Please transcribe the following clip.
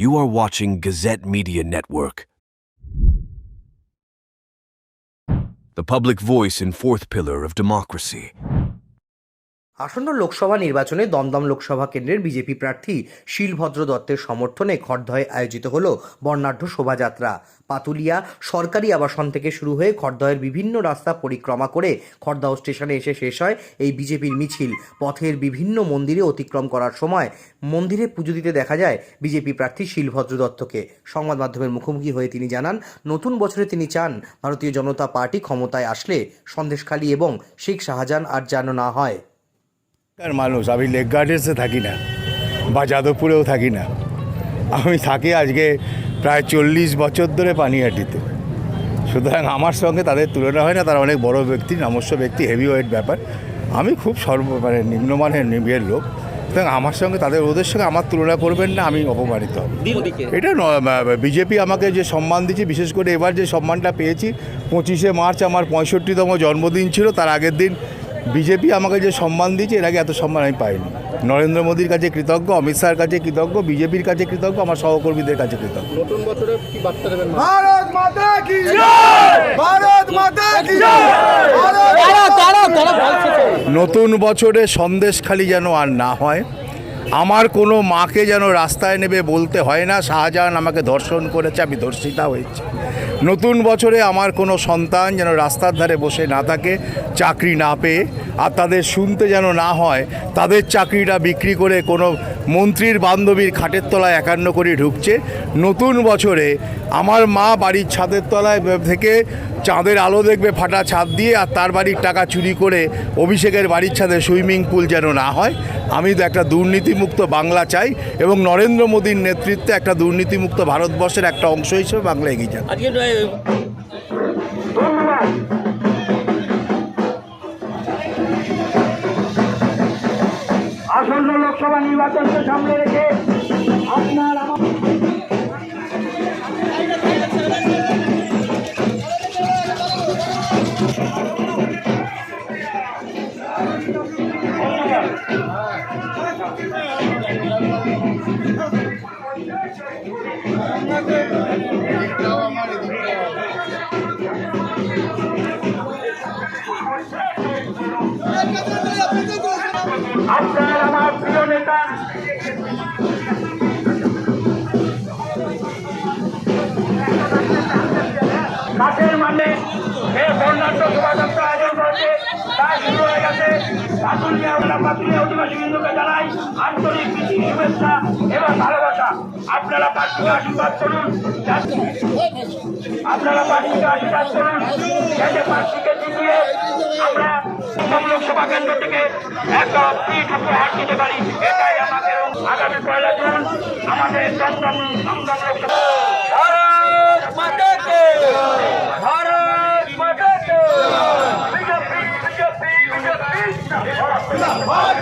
You are watching Gazette Media Network. The public voice and fourth pillar of democracy. আসন্ন লোকসভা নির্বাচনে দমদম লোকসভা কেন্দ্রের BJP প্রার্থী শিলভদ্র দত্তের সমর্থনে খড়দহে আয়োজিত হল বর্ণাঢ্য শোভাযাত্রা। পাতুলিয়া সরকারি আবাসন থেকে শুরু হয়ে খড়দহের বিভিন্ন রাস্তা পরিক্রমা করে খড়দহ স্টেশনে এসে শেষ হয় এই বিজেপির মিছিল। পথের বিভিন্ন মন্দিরে অতিক্রম করার সময় মন্দিরে পুজো দিতে দেখা যায় বিজেপি প্রার্থী শিলভদ্র দত্তকে। সংবাদ মাধ্যমের মুখোমুখি হয়ে তিনি জানান, নতুন বছরে তিনি চান ভারতীয় জনতা পার্টি ক্ষমতায় আসলে সন্দেশখালী এবং শেখ শাহজাহান আর যেন না হয়। আর মানুষ আমি লেক গার্ডেন্সে থাকি না বা যাদবপুরেও থাকি না। আমি থাকি আজকে প্রায় চল্লিশ বছর ধরে পানিহাটিতে। সুতরাং আমার সঙ্গে তাদের তুলনা হয় না তারা অনেক বড় ব্যক্তি নমস্য ব্যক্তি হেভি ওয়েট ব্যাপার। আমি খুব সর্ব মানে নিম্নমানের নিবিয়ের লোক। সুতরাং আমার সঙ্গে তাদের ওদের সঙ্গে আমার তুলনা করবেন না আমি অপমানিত হব। এটা বিজেপি আমাকে যে সম্মান দিচ্ছে বিশেষ করে এবার যে সম্মানটা পেয়েছি পঁচিশে মার্চ আমার পঁয়ষট্টিতম জন্মদিন ছিল তার আগের দিন বিজেপি আমাকে যে সম্মান দিয়েছে এর আগে এত সম্মান আমি পাইনি। নরেন্দ্র মোদীর কাছে কৃতজ্ঞ অমিত শাহের কাছে কৃতজ্ঞ বিজেপির কাছে কৃতজ্ঞ আমার সহকর্মীদের কাছে কৃতজ্ঞ। নতুন বছরে সন্দেশ খালি সন্দেশখালি যেন আর না হয় আমার কোনো মাকে যেন রাস্তায় নেবে বলতে হয় না শাহজাহান আমাকে ধর্ষণ করেছে আমি ধর্ষিতা হয়েছি। নতুন বছরে আমার কোনো সন্তান যেন রাস্তার ধারে বসে না থাকে, চাকরি না পেয়ে, আর তাদের শুনতে যেন না হয়, তাদের চাকরিটা বিক্রি করে কোনো মন্ত্রীর বান্ধবীর খাটের তলায় একান্ন করে ঢুকছে। নতুন বছরে আমার মা বাড়ির ছাদের তলায় থেকে চাঁদের আলো দেখবে ফাটা ছাদ দিয়ে আর তার বাড়ির টাকা চুরি করে অভিষেকের বাড়ির ছাদে সুইমিং পুল যেন না হয়। আমি তো একটা দুর্নীতিমুক্ত বাংলা চাই এবং নরেন্দ্র মোদীর নেতৃত্বে একটা দুর্নীতিমুক্ত ভারতবর্ষের একটা অংশ হিসেবে বাংলা এগিয়ে আসন্ন লোকসভা নির্বাচনকে সামনে রেখে আপনার আমার আপনার আমার প্রিয় নেতা। কাছের মানে এ বর্ণাঢ্য গেছে পাতুলিয়া পাতুলিয়া অধিবাসী বিন্দুকে জানাই আন্তরিক প্রীতি শুভেচ্ছা ভালোবাসা আপনারা পার্টিকে আশীর্বাদ করুন আপনারা পার্টিকে আশীর্বাদ করুন যাতে পার্টিকে আমরা লোকসভা কেন্দ্র থেকে একটা পিঠ দিতে পারি এটাই আমাদের আগামী পয়লা আমাদের দমদম দমদম লোকসভা জিন্দাবাদ